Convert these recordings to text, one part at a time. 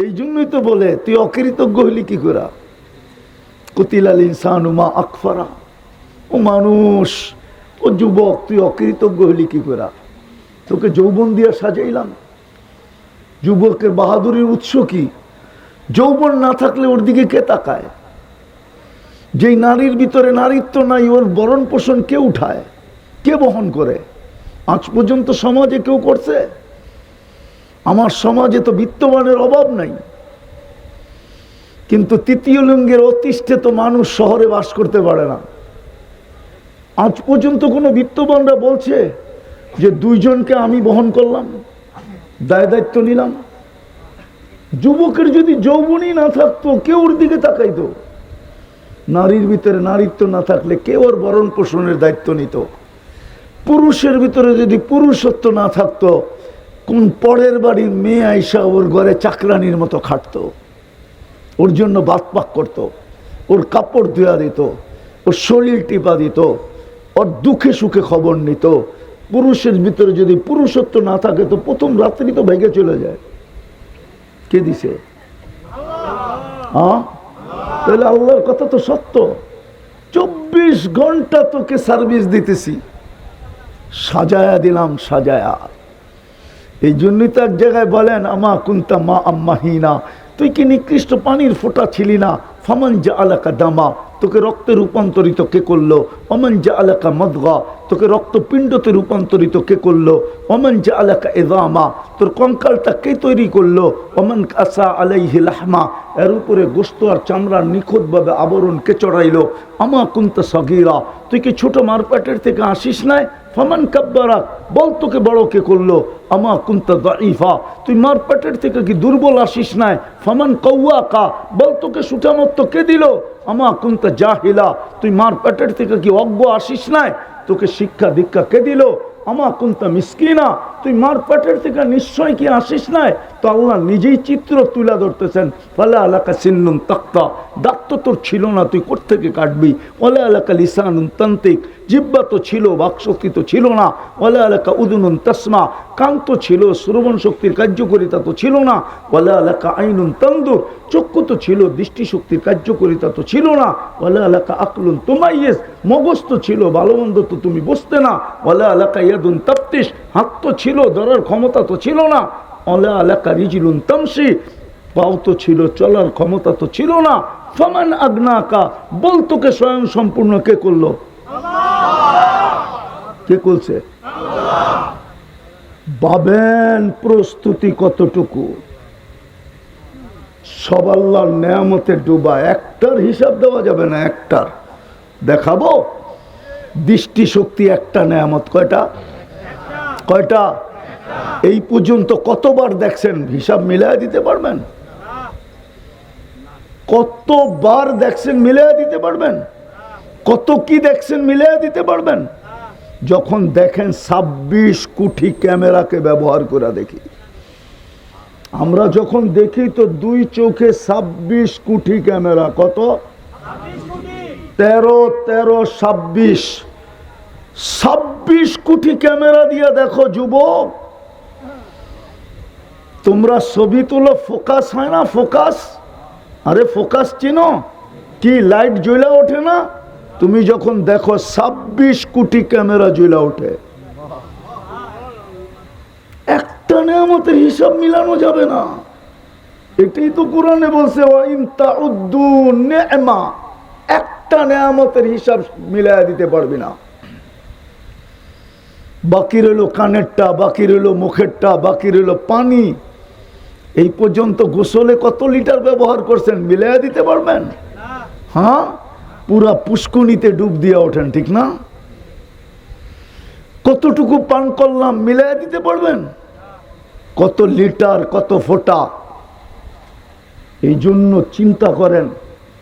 এই জন্যই তো বলে, তুই অকৃতজ্ঞ হইলি কি করা কতিলাল ইনসান মা আকফারা। ও মানুষ, ও যুবক, তুই অকৃতজ্ঞ হইলি কি করা তোকে যৌবন দিয়ে সাজাইলাম। যুবকের বাহাদুরির উৎস কি? যৌবন না থাকলে ওর দিকে কে তাকায়? যেই নারীর ভিতরে নারীত্ব নাই, ওর বরণ পোষণ কে উঠায়? কে বহন করে? আজ পর্যন্ত সমাজে কেউ করছে? আমার সমাজে তো বিত্তবানের অভাব নাই। কিন্তু তৃতীয় লিঙ্গের অতিষ্ঠে তো মানুষ শহরে বাস করতে পারে না। আজ পর্যন্ত কোনো বিত্তবানরা বলছে যে দুইজনকে আমি বহন করলাম, দায় দায়িত্ব নিলাম। যুবকের যদি যৌবনই না থাকতো, কেউ ওর দিকে তাকাইতো। নারীর ভিতরে নারীত্ব না থাকলে কেউ ওর বরণ পোষণের দায়িত্ব নিত। পুরুষের ভিতরে যদি পুরুষত্ব না থাকতো কোন পরের বাড়ির মেয়ে আইসা ওর ঘরে চাকরানির মতো খাটতো। ওর জন্য বাত পাক করতো। ওর কাপড় ধুয়া দিত। ওর শরীর টিপা দিত। ওর দুঃখে সুখে খবর নিত। পুরুষের ভিতরে যদি পুরুষত্ব না থাকে তো প্রথম রাত্রি তো ভেঙে চলে যায়। কে দিছে? হ্যাঁ? তাহলে আল্লাহর কথা তো সত্য। চব্বিশ ঘণ্টা তোকে সার্ভিস দিতেছি। সাজায়া দিলাম, সাজায়া। এই জন্যই তো এক জায়গায় বলেন, আমা কুন্তা মা আম্মাহিনা। তুই কি নিকৃষ্ট পানির ফোটা ছিলি না? ফমন যা আলাকা দামা, তোকে রক্তে রূপান্তরিত কে করল? অমন যা আলাকা মদগা, তোকে রক্তপিণ্ডতে রূপান্তরিত কে করল? অমন যা আলাকা এদামা তোর কঙ্কালটা কে তৈরি করল? অমন কাসা আলাইহি লাহমা, এর উপরে গোস্ত আর চামড়ার নিখুঁতভাবে আবরণ কে চড়াইলো? আমা কুন্তা সগিরা, তুই কি ছোট মারপ্যাটের থেকে আসিস নাই? ফমান কাব্বারা, বল তোকে বড় কে করল? আমা কুন্তা দাইফা তুই মারপ্যাটের থেকে কি দুর্বল আসিস নাই? ফমান কৌয়া কা বল তোকে সুঠামত্ব কে দিল? আমা কুন্তা জাহিলা। তুই মারপ্যাটের থেকে কি অজ্ঞ আসিস নাই? তোকে শিক্ষা দীক্ষা কে দিল? আমা কুন্তা মিসকিনা। তুই মার পেটের থেকে নিশ্চয় কি আসিস নাই? তো আল্লাহ নিজেই চিত্র তুলে ধরতেছেন, ফলে এলাকা সিন্নুন তক্তা দাঁত তো তোর ছিল না, তুই কোথেকে কাটবি? ওলে এলাকা লিসানুন তান্ত্রিক জিব্বা তো ছিল, বাকশক্তি তো ছিল না। ওলে এলাকা উদুনুন তসমা কান তো ছিল, শ্রবণ শক্তির কার্যকরিতা তো ছিল না। ওলে এলাকা আইনুন তন্দুর চক্ষু তো ছিল, দৃষ্টিশক্তির কার্যকরিতা তো ছিল না। ওলে এলাকা আকলুন তোমাইয়েস মগজ তো ছিল ভালো মন্দ তো তুমি বসতে না। ওলে এলাকা ইয়াদুন তাপ্তিস হাত তো ছিল, ধরার ক্ষমতা তো ছিল না। ওলে এলাকা রিজিলুন তামসি তো ছিল, চলার ক্ষমতা তো ছিল না। ফমান আগ্নাকা, বল তোকে স্বয়ং সম্পূর্ণ কে করল? কে করছে? বাবেন প্রস্তুতি কতটুকু? সব আল্লাহর নেয়ামতে ডুবা, একটার হিসাব দেওয়া যাবে না, একটার। দেখাবো? দৃষ্টিশক্তি একটা নেয়ামত, কয়টা? কয়টা? এই পর্যন্ত কতবার দেখছেন? হিসাব মিলাই দিতে পারবেন? কতবার দেখছেন মিলাই দিতে পারবেন? কত কি দেখছেন মিলাই দিতে পারবেন? যখন দেখেন ছাব্বিশ কোটি ক্যামেরাকে ব্যবহার করে দেখি। আমরা যখন দেখি তো দুই চোখে ছাব্বিশ কোটি ক্যামেরা। কত? তেরো তেরো, ছাব্বিশ। ছাব্বিশ কোটি ক্যামেরা দিয়ে দেখো যুবক। তোমরা ছবি তুলো ফোকাস হয় না ফোকাস আরে ফোকাস চিনো, কি লাইট জ্বলা ওঠে না? তুমি যখন দেখো ছাব্বিশ কোটি ক্যামেরা জ্বলা ওঠে। একটা নেয়ামতের হিসাব মিলানো যাবে না। এটাই তো কোরআনে বলছে একটা নেয়ামতের হিসাব মিলাই দিতে পারবি না। বাকি রইল কানেরটা বাকি রইল মুখেরটা বাকি রইল পানি। এই পর্যন্ত গোসলে কত লিটার ব্যবহার করছেন মিলাই দিতে পারবেন? হ্যাঁ? পুরা পুষ্কুনিতে ডুব দিয়ে ওঠেন, ঠিক না? কতটুকু পান করলাম মিলাইয়া দিতে পারবেন? কত লিটার, কত ফোঁটা? এই জন্য চিন্তা করেন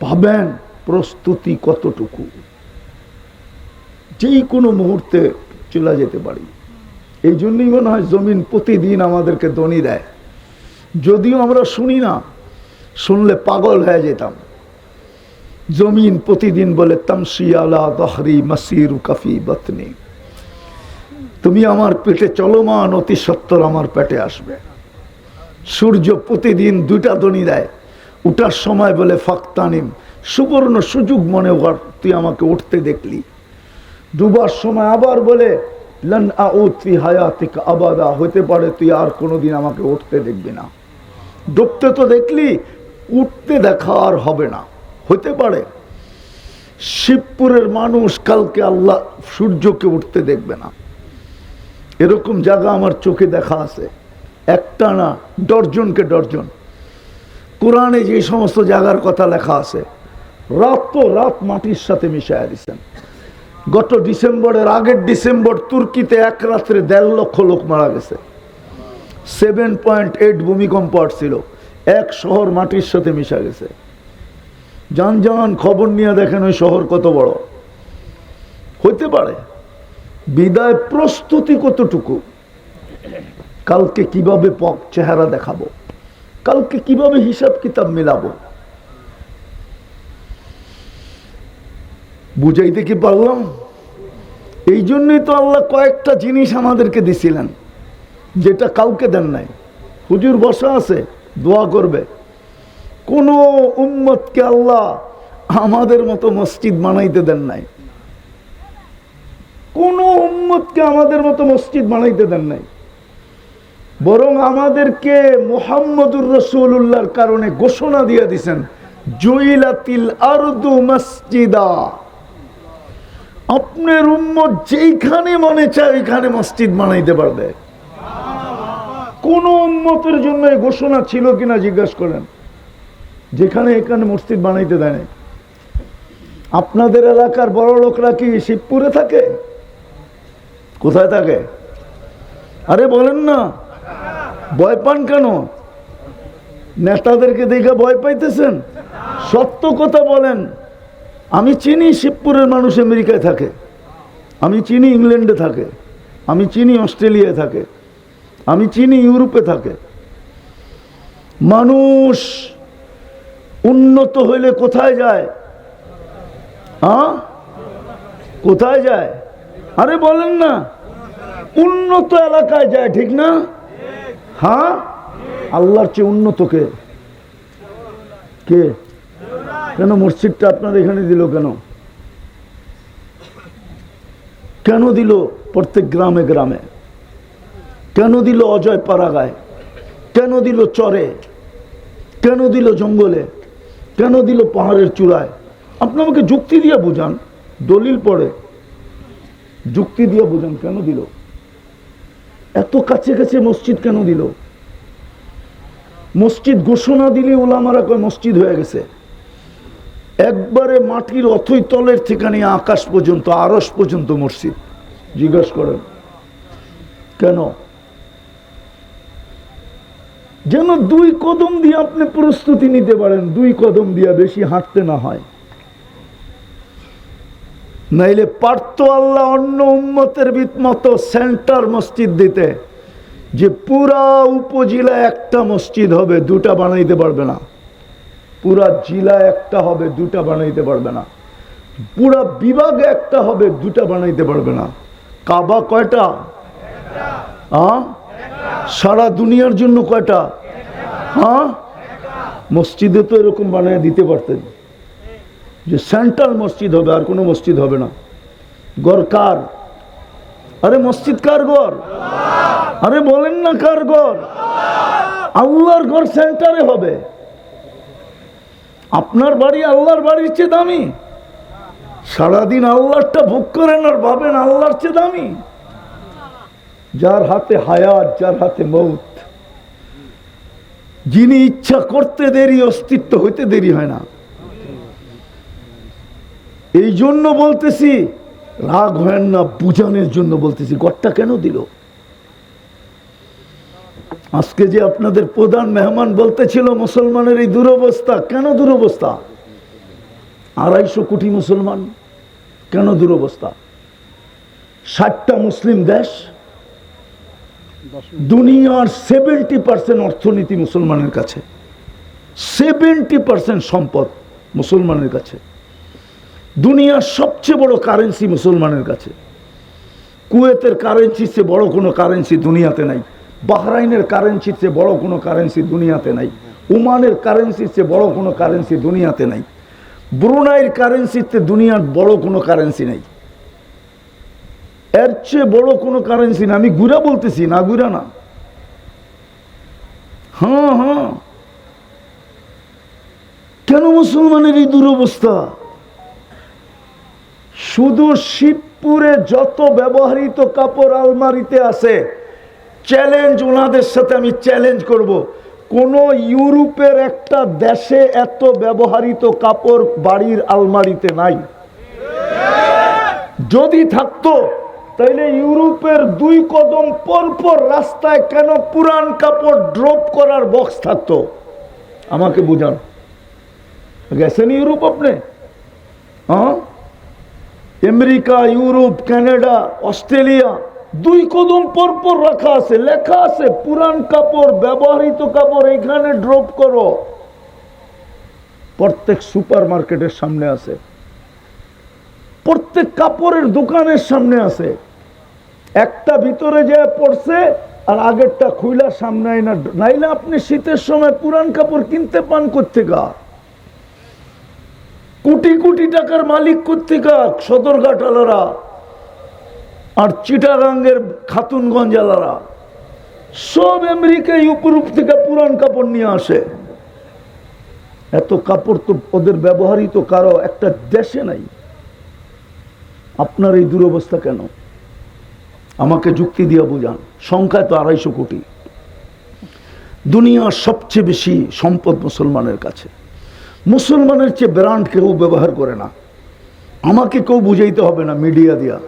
পাবেন প্রস্তুতি কতটুকু? যেই কোনো মুহূর্তে চলে যেতে পারি। এই জন্যই মনে হয় জমিন প্রতিদিন আমাদেরকে দনি দেয়। যদিও আমরা শুনি না, শুনলে পাগল হয়ে যেতাম। জমিন প্রতিদিন বলে তামসি দহরি মাসির কাফি তুমি আমার পেটে চলমান অতি সত্তর আমার পেটে আসবে। সূর্য প্রতিদিন দুইটা দনি দেয়। উঠার সময় বলে, ফাক্তানিম। সুবর্ণ সুযোগ মনে তুই আমাকে উঠতে দেখলি। ডুবার সময় আবার বলে, লন আউতি হায়াতিক আবাদা। হতে পারে, তুই আর কোনোদিন আমাকে উঠতে দেখবি না। ডুবতে তো দেখলি, উঠতে দেখা আর হবে না। হতে পারে। শিবপুরের মানুষ কালকে আল্লাহ সূর্যকে উঠতে দেখবে না। এরকম জায়গা আমার চোখে দেখা আছে। একটা না ডর্জনকে ডর্জন কোরআনে যে সমস্ত জায়গার কথা লেখা আছে, রাত তো রাত মাটির সাথে মিশাইয়া দিচ্ছেন গত ডিসেম্বরের আগের ডিসেম্বর তুর্কিতে এক রাত্রে দেড় লক্ষ লোক মারা গেছে। সেভেন পয়েন্ট এইট ভূমিকম্প ছিল। এক শহর মাটির সাথে মিশা গেছে। যান যান খবর নিয়ে দেখেন ওই শহর কত বড়। হইতে পারে, বিদায় প্রস্তুতি কতটুকু? কালকে কীভাবে পক চেহারা দেখাবো? কালকে কীভাবে হিসাব কিতাব মেলাবো? বুঝাইতে কি পারলাম? এই জন্যই তো আল্লাহ কয়েকটা জিনিস আমাদেরকে দিছিলেন। যেটা কাউকে দেন নাই। হুজুর বসা আছে, দোয়া করবে। কোন উম্মতকে আল্লাহ আমাদের মতো মসজিদ বানাইতে দেন নাই। কোন উম্মতকে আমাদের মতো মসজিদ বানাইতে দেন নাই। বরং আমাদেরকে মোহাম্মদুর রসুল্লাহর কারণে ঘোষণা দিয়ে দিছেন, জইলাতিল আরদু মসজিদা। আপনার উম্মত যেইখানে মনে চায় ওইখানে মসজিদ বানাইতে পারবে। কোন উম্মতের জন্য এই ঘোষণা ছিল কিনা জিজ্ঞাসা করেন। যেখানে এখানে মসজিদ বানাইতে দেয়। আপনাদের এলাকার বড় লোকরা কি শিবপুরে থাকে? কোথায় থাকে? আরে বলেন না। ভয় পান কেন? নেতাদেরকে দেখে ভয় পাইতেছেন? সত্য কথা বলেন। আমি চিনি শিবপুরের মানুষ আমেরিকায় থাকে। আমি চিনি ইংল্যান্ডে থাকে। আমি চিনি অস্ট্রেলিয়ায় থাকে। আমি চিনি, ইউরোপে থাকে। মানুষ উন্নত হইলে কোথায় যায়? হ্যাঁ? কোথায় যায়? আরে বলেন না। উন্নত এলাকায় যায়, ঠিক না? হ্যাঁ? আল্লাহর চেয়ে উন্নত কে? কে? কেন মসজিদটা আপনার এখানে দিল কেন? কেন দিল প্রত্যেক গ্রামে গ্রামে? কেন দিল অজয় পাড়াগায়? কেন দিল চরে? কেন দিল জঙ্গলে? কেন দিল পাহাড়ের চূড়ায়? আপনি আমাকে যুক্তি দিয়ে বোঝান, দলিল পড়ে। যুক্তি দিয়ে বোঝান কেন দিল? এত কাছে কাছে মসজিদ কেন দিল? মসজিদ ঘোষণা দিলে ওলামারা কয় মসজিদ হয়ে গেছে। একবারে মাটির অথই তলের থেকে নিয়ে আকাশ পর্যন্ত আরস পর্যন্ত মসজিদ। জিজ্ঞাসা করেন, কেন? যেন দুই কদম দিয়ে আপনি প্রস্তুতি নিতে পারেন, দুই কদম দিয়ে বেশি হাঁটতে না হয়। নাইলে পারত আল্লাহ অন্য উম্মতের মতো সেন্টার মসজিদ দিতে, যে পুরা উপজেলা একটা মসজিদ হবে, দুটা বানাইতে পারবে না। পুরা জেলা একটা হবে, দুটা বানাইতে পারবে না। পুরা বিভাগ একটা হবে, দুটা বানাইতে পারবে না। কাবা কয়টা? সারা দুনিয়ার জন্য কয়টা? হ্যাঁ? মসজিদে তো এরকম বানিয়ে দিতে পারতেন। যে সেন্ট্রাল মসজিদ হবে, আর কোনো মসজিদ হবে না। গড় কার? আরে মসজিদ কার গড়? আরে বলেন না কার গড়? আল্লাহর ঘর সেন্টারে হবে। আপনার বাড়ি আল্লাহর বাড়ির চেয়ে দামি। সারাদিন আল্লাহটা ভোগ করেন আর ভাবেন আল্লাহর চেয়ে দামি। যার হাতে হায়াত, যার হাতে মৌত যিনি ইচ্ছা করতে দেরি, অস্তিত্ব হইতে দেরি হয় না। এই জন্য বলতেছি, রাগ হয় না, বুঝানোর জন্য বলতেছি। গড়টা কেন দিল? আজকে যে আপনাদের প্রধান মেহমান বলতেছিল, মুসলমানের এই দুরবস্থা, কেন দুরবস্থা? আড়াইশো কোটি মুসলমান, কেন দুরবস্থা? ষাটটা মুসলিম দেশ দুনিয়ার সেভেন্টি পার্সেন্ট অর্থনীতি মুসলমানের কাছে। সেভেন্টি পার্সেন্ট সম্পদ মুসলমানের কাছে। দুনিয়ার সবচেয়ে বড় কারেন্সি মুসলমানের কাছে। কুয়েতের কারেন্সি চেয়ে বড় কোনো কারেন্সি দুনিয়াতে নাই। বাহরাইনের কারেন্সির চেয়ে বড় কোনো কারেন্সি দুনিয়াতে নাই। ওমানের কারেন্সির চেয়ে বড় কোনো কারেন্সি দুনিয়াতে নাই। ব্রুনাইয়ের কারেন্সির চেয়ে দুনিয়ার বড় কোনো কারেন্সি নাই। এর চেয়ে বড় কোনো কারেন্সি না। আমি গুড়া বলতেছি, না গুড়া না। হ্যাঁ হ্যাঁ। কেন মুসলমানের এই দুরবস্থা? শুধু শিবপুরে যত ব্যবহৃত কাপড় আলমারিতে আছে চ্যালেঞ্জ ওনাদের সাথে আমি চ্যালেঞ্জ করব। কোন ইউরোপের একটা দেশে এত ব্যবহৃত কাপড় বাড়ির আলমারিতে নাই। যদি থাকতো তাইলে ইউরোপের দুই কদম পর পর রাস্তায় কেন পুরান কাপড় ড্রপ করার বক্স থাকতো? আমাকে বুঝান। গেছেন ইউরোপ আপনি? হ্যাঁ আমেরিকা, ইউরোপ, কানাডা, অস্ট্রেলিয়া, দুই কদম পর পর রাখা আছে, লেখা আছে, পুরান কাপড়, ব্যবহৃত কাপড় এখানে ড্রপ করো। প্রত্যেক সুপার মার্কেটের সামনে আছে। প্রত্যেক কাপড়ের দোকানের সামনে আছে। একটা ভিতরে যে পড়ছে, আর আগেরটা খুইলা সামনে আইনা। নাইলে আপনি শীতের সময় পুরান কাপড় কিনতে পান কোথেকা কোটি কোটি টাকার মালিক কোথেকা সদরঘাট আলারা আর চিটাগাঙ্গের খাতুনগঞ্জ আলারা সব আমেরিকা ইউরোপ থেকে পুরান কাপড় নিয়ে আসে। এত কাপড় তো ওদের ব্যবহারই তো কারও, একটা দেশে নাই। আপনার এই দুরবস্থা কেন? আমাকে যুক্তি দিয়ে বোঝান। সংখ্যায় তো আড়াইশো কোটি। দুনিয়ার সবচেয়ে বেশি সম্পদ মুসলমানের কাছে। মুসলমানের চেয়ে ব্র্যান্ড কেউ ব্যবহার করে না। আমাকে কেউ বুঝাইতে হবে না মিডিয়া দিয়া।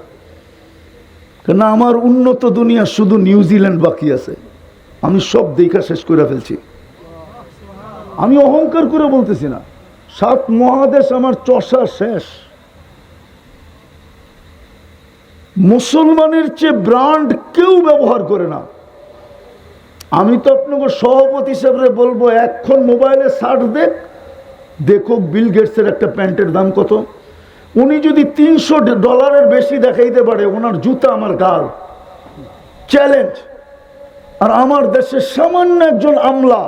কেন আমার উন্নত দুনিয়া শুধু নিউজিল্যান্ড বাকি আছে। আমি সব দেখা শেষ করে ফেলছি। আমি অহংকার করে বলতেছি না। সাত মহাদেশ আমার চষা শেষ। মুসলমানের চেয়ে ব্র্যান্ড কেউ ব্যবহার করে না। আমি তো আপনাকে সভাপতি হিসেবে বলব, এখন মোবাইলে শার্ট দেখ দেখো বিল গেটসের একটা প্যান্টের দাম কত। উনি যদি তিনশো ডলারের বেশি দেখাইতে পারে, ওনার জুতা আমার গাল। চ্যালেঞ্জ আর আমার দেশে সামান্য একজন আমলা,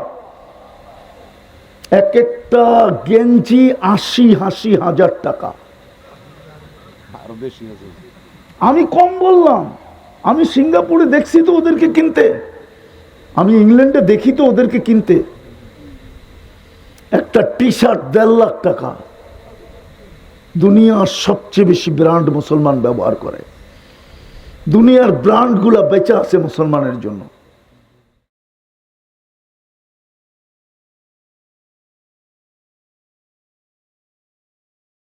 এক একটা গেঞ্জি আশি হাসি হাজার টাকা। আরও বেশি আমি কম বললাম। আমি সিঙ্গাপুরে দেখছি তো ওদেরকে কিনতে। আমি ইংল্যান্ডে দেখি তো ওদেরকে কিনতে। একটা টি শার্ট দেড় লাখ টাকা। দুনিয়ার সবচেয়ে বেশি ব্র্যান্ড মুসলমান ব্যবহার করে। দুনিয়ার ব্র্যান্ডগুলা বেচা আছে মুসলমানের জন্য।